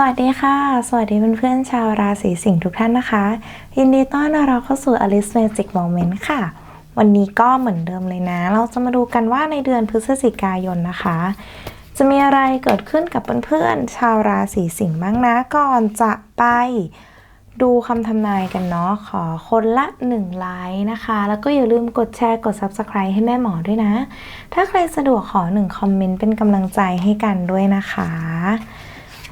สวัสดีค่ะ สวัสดีเพื่อนๆชาวราศีสิงห์ทุกท่านนะคะ ยินดีต้อนรับเข้าสู่ Alice Magic Moment ค่ะ วันนี้ก็เหมือนเดิมเลยนะ เราจะมาดูกันว่าในเดือนพฤศจิกายนนะคะ จะมีอะไรเกิดขึ้นกับเพื่อนๆชาวราศีสิงห์บ้างนะ ก่อนจะไปดูคำทำนายกันเนาะขอคนละ 1 ไลค์นะคะ แล้วก็อย่าลืมกดแชร์กด Subscribe ให้แม่หมอด้วยนะ ถ้าใครสะดวกขอ 1 คอมเมนต์เป็นกำลังใจให้กันด้วยนะคะ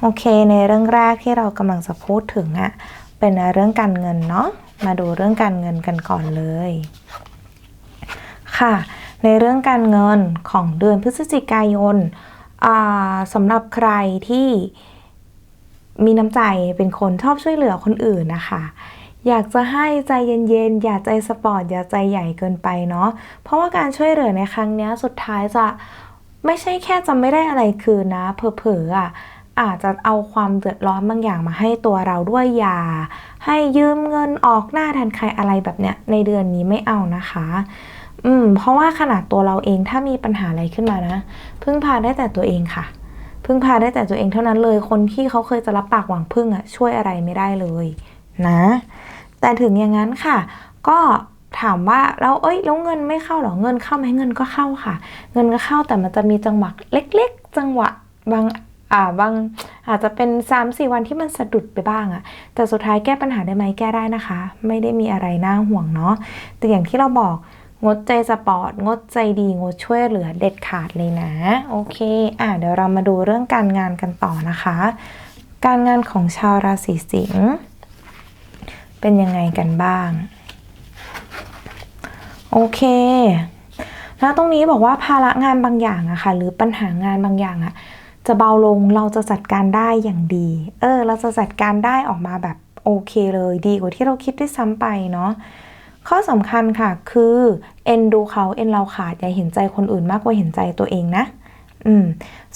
โอเค ในเรื่องแรกที่เรากำลังจะพูดถึงอะ่ะเป็นเรื่องการเงินเนาะ มาดูเรื่องการเงินกันก่อนเลย ค่ะ ในเรื่องการเงินของเดือนพฤศจิกายนสำหรับใครที่มีน้ำใจเป็นคนชอบช่วยเหลือคนอื่นนะคะ อยากจะให้ใจเย็นๆ อย่าใจสปอร์ต อย่าใจใหญ่เกินไปเนาะ เพราะว่าการช่วยเหลือในครั้งนี้สุดท้ายจะไม่ใช่แค่จะไม่ได้อะไรคืนนะ เผลอๆอะ อาจจะเอาความเดือดร้อนบางอย่างมาให้ตัวเราด้วยอย่าให้ยืมเงินออกหน้าแทนใครอะไรแบบเนี้ยในเดือนนี้ไม่เอานะคะ อืม เพราะว่าขนาดตัวเราเองถ้ามีปัญหาอะไรขึ้นมานะ พึ่งพาได้แต่ตัวเองค่ะ พึ่งพาได้แต่ตัวเองเท่านั้นเลย คนที่เขาเคยจะรับปากหวังพึ่งอะช่วยอะไรไม่ได้เลยนะ แต่ถึงอย่างนั้นค่ะ ก็ถามว่าแล้วเอ้ยแล้วเงินไม่เข้าหรอเงินเข้าไหมเงินก็เข้าค่ะ เงินก็เข้าแต่มันจะมีจังหวะเล็ก ๆ จังหวะบาง อ่าบางอาจจะเป็น 3-4 วันที่มันสะดุดไปบ้างอะแต่สุดท้ายแก้ปัญหาได้ไหมแก้ได้นะคะ ไม่ได้มีอะไรน่าห่วงเนาะแต่อย่างที่เราบอกงดใจสปอร์ต งดใจดี งดช่วยเหลือเด็ดขาดเลยนะ โอเคอะเดี๋ยวเรามาดูเรื่องการงานกันต่อนะคะ การงานของชาวราศีสิงห์เป็นยังไงกันบ้าง โอเคนะตรงนี้บอกว่าภาระงานบางอย่างอะคะ่ะ หรือปัญหางานบางอย่างอะ จะเบาลงเราจะจัดการได้อย่างดี เออ เราจะจัดการได้ออกมาแบบโอเคเลยดีกว่าที่เราคิดด้วยซ้ำไปเนาะข้อสำคัญค่ะคือเอ็นดูเขาเอ็นเราขาดอย่าเห็นใจคนอื่นมากกว่าเห็นใจตัวเองนะอืม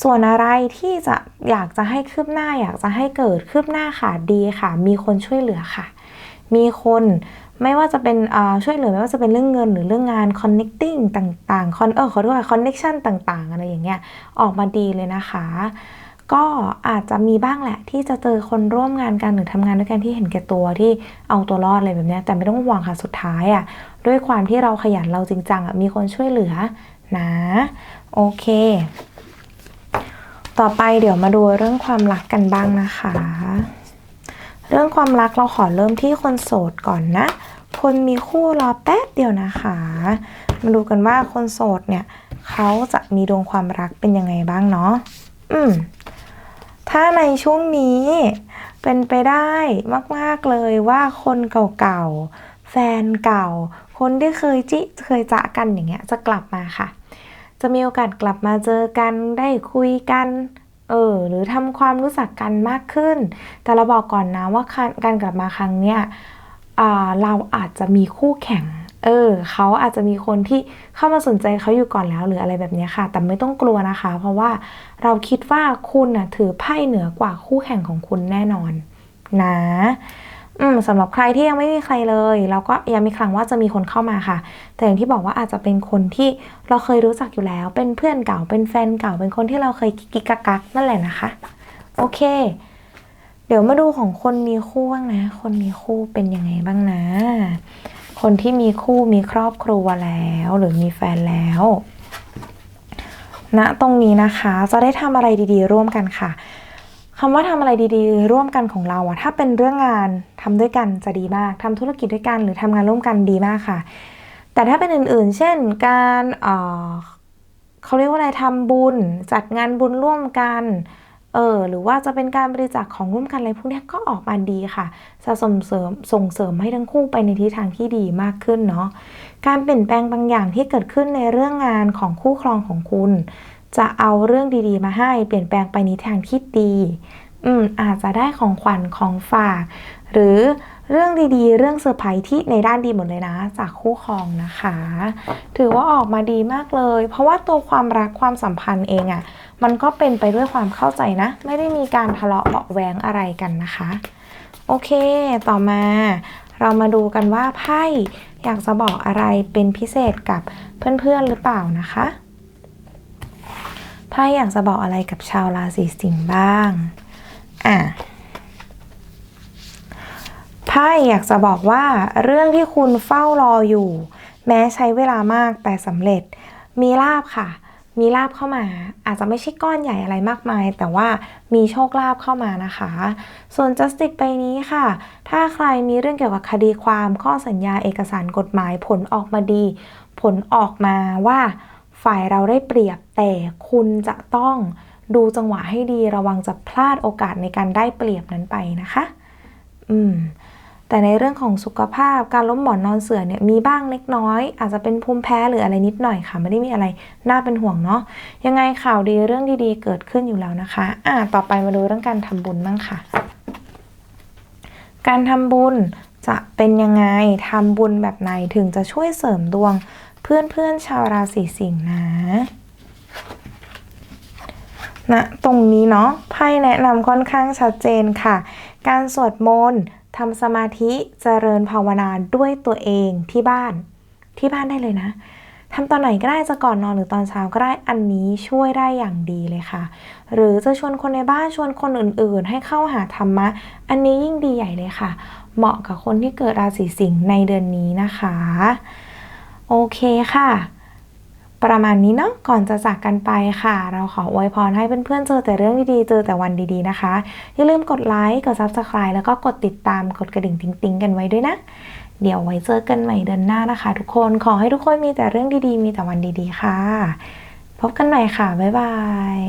ส่วนอะไรที่จะอยากจะให้คืบหน้าอยากจะให้เกิดคืบหน้าค่ะดีค่ะ มีคนช่วยเหลือค่ะ มีคน ไม่ว่าจะเป็นช่วยเหลือไม่ว่าจะเป็นเรื่องเงินหรือเรื่องงาน connecting ต่างๆ con เออขอโทษค่ะ connection ต่างๆ อะไรอย่างเงี้ยออกมาดีเลยนะคะ ก็อาจจะมีบ้างแหละ ที่จะเจอคนร่วมงานกันหรือทำงานด้วยกันที่เห็นแก่ตัวที่เอาตัวรอดอะไรแบบนี้แต่ไม่ต้องห่วงค่ะสุดท้ายอะ่ะด้วยความที่เราขยันเราจริงจังอะมีคนช่วยเหลือนะโอเค ต่อไปเดี๋ยวมาดูเรื่องความรักกันบ้างนะคะ เรื่องความรักเราขอเริ่มที่คนโสดก่อนนะ คนมีคู่รอแป๊บเดียวนะคะ มาดูกันว่าคนโสดเนี่ยเขาจะมีดวงความรักเป็นยังไงบ้างเนาะ อืม ถ้าในช่วงนี้เป็นไปได้มาก ๆ เลยว่าคนเก่าๆ แฟนเก่า คนที่เคยจิเคยจะกันอย่างเงี้ยจะกลับมาค่ะ จะมีโอกาสกลับมาเจอกันได้คุยกันเออหรือทำความรู้จักกันมากขึ้น แต่เราบอกก่อนนะว่าการกลับมาครั้งเนี้ย เราอาจจะมีคู่แข่ง เออเขาอาจจะมีคนที่เข้ามาสนใจเขาอยู่ก่อนแล้วหรืออะไรแบบนี้ค่ะ แต่ไม่ต้องกลัวนะคะ เพราะว่าเราคิดว่าคุณนะถือไพ่เหนือกว่าคู่แข่งของคุณแน่นอนนะอืมสำหรับใครที่ยังไม่มีใครเลย เราก็ยังมีครั้งว่าจะมีคนเข้ามาค่ะ แต่อย่างที่บอกว่าอาจจะเป็นคนที่เราเคยรู้จักอยู่แล้ว เป็นเพื่อนเก่าเป็นแฟนเก่าเป็นคนที่เราเคยกิ๊กกักนั่นแหละนะคะ โอเค ดี๋ยวมาดูของคนมีคู่บ้างนะ คนมีคู่เป็นยังไงบ้างนะ คนที่มีคู่มีครอบครัวแล้ว หรือมีแฟนแล้วณนะตรงนี้นะคะจะได้ทำอะไรดีๆ ร่วมกันค่ะคำว่าทำอะไรดีๆ ร่วมกันของเราอะถ้าเป็นเรื่องงานทำด้วยกันจะดีมากทำธุรกิจด้วยกัน หรือทำงานร่วมกันดีมากค่ะ แต่ถ้าเป็นอื่นๆ เช่นการเเขาเรียกว่าอะไรทำบุญ จัดงานบุญร่วมกัน เออหรือว่าจะเป็นการบริจาคของร่วมกันอะไรพวกนี้ก็ออกมาดีค่ะสะสมเสริมส่งเสริมให้ทั้งคู่ไปในทิศทางที่ดีมากขึ้นเนาะการเปลี่ยนแปลงบางอย่างที่เกิดขึ้นในเรื่องงานของคู่ครองของคุณ จะเอาเรื่องดีๆ มาให้เปลี่ยนแปลงไปในทางที่ดีอืมอาจจะได้ของขวัญของฝาก หรือ เรื่องดีๆ เรื่องเซอร์ไพรส์ที่ในด้านดีหมดเลยนะ จากคู่ครองนะคะ ถือว่าออกมาดีมากเลย เพราะว่าตัวความรักความสัมพันธ์เองอะ่ะมันก็เป็นไปด้วยความเข้าใจนะ ไม่ได้มีการทะเลาะเบาแหวงอะไรกันนะคะ โอเค ต่อมาเรามาดูกันว่าไพ่อยากจะบอกอะไรเป็นพิเศษกับเพื่อนๆหรือเปล่านะคะไพ่อยากจะบอกอะไรกับชาวราศีสิงห์บ้าง อะ ไพ่อยากจะบอกว่าเรื่องที่คุณเฝ้ารออยู่ แม้ใช้เวลามากแต่สำเร็จ มีลาบค่ะ มีลาบเข้ามา อาจจะไม่ใช่ก้อนใหญ่อะไรมากมาย แต่ว่ามีโชคลาภเข้ามานะคะ ส่วน justice ไปนี้ค่ะ ถ้าใครมีเรื่องเกี่ยวกับคดีความข้อสัญญาเอกสารกฎหมายผลออกมาดี ผลออกมาว่าฝ่ายเราได้เปรียบแต่คุณจะต้องดูจังหวะให้ดีระวังจะพลาดโอกาสในการได้เปรียบนั้นไปนะคะ อืม แต่ในเรื่องของสุขภาพการล้มหมอนนอนเสื่อเนี่ยมีบ้างเล็กน้อย อาจจะเป็นภูมิแพ้หรืออะไรนิดหน่อยค่ะ ไม่ได้มีอะไรน่าเป็นห่วงเนาะยังไงข่าวดีเรื่องดีๆ เกิดขึ้นอยู่แล้วนะคะอ่าต่อไปมาดูเรื่องการทำบุญบ้างค่ะ การทำบุญจะเป็นยังไงทำบุญแบบไหนถึงจะช่วยเสริมดวงเพื่อนๆชาวราศีสิงห์นะนะตรงนี้เนาะไพ่แนะนำค่อนข้างชัดเจนค่ะ การสวดมนต์ ทำสมาธิเจริญภาวนาด้วยตัวเองที่บ้านที่บ้านได้เลยนะทำตอนไหนก็ได้จะก่อนนอนหรือตอนเช้าก็ได้อันนี้ช่วยได้อย่างดีเลยค่ะ หรือจะชวนคนในบ้านชวนคนอื่นๆ ให้เข้าหาธรรมะ อันนี้ยิ่งดีใหญ่เลยค่ะ เหมาะกับคนที่เกิดราศีสิงห์ในเดือนนี้นะคะ โอเคค่ะ ประมาณนี้เนาะก่อนจะจากกันไปค่ะ เราขออวยพรให้เพื่อนๆเจอแต่เรื่องดีๆ เจอแต่วันดีๆนะคะ อย่าลืมกดไลค์กด subscribe แล้วก็กดติดตามกดกระดิ่งติ๊งๆ กันไว้ด้วยนะ เดี๋ยวไว้เจอกันใหม่เดือนหน้านะคะ ทุกคนขอให้ทุกคนมีแต่เรื่องดีๆ มีแต่วันดีๆ ค่ะ พบกันใหม่ค่ะ บ๊ายบาย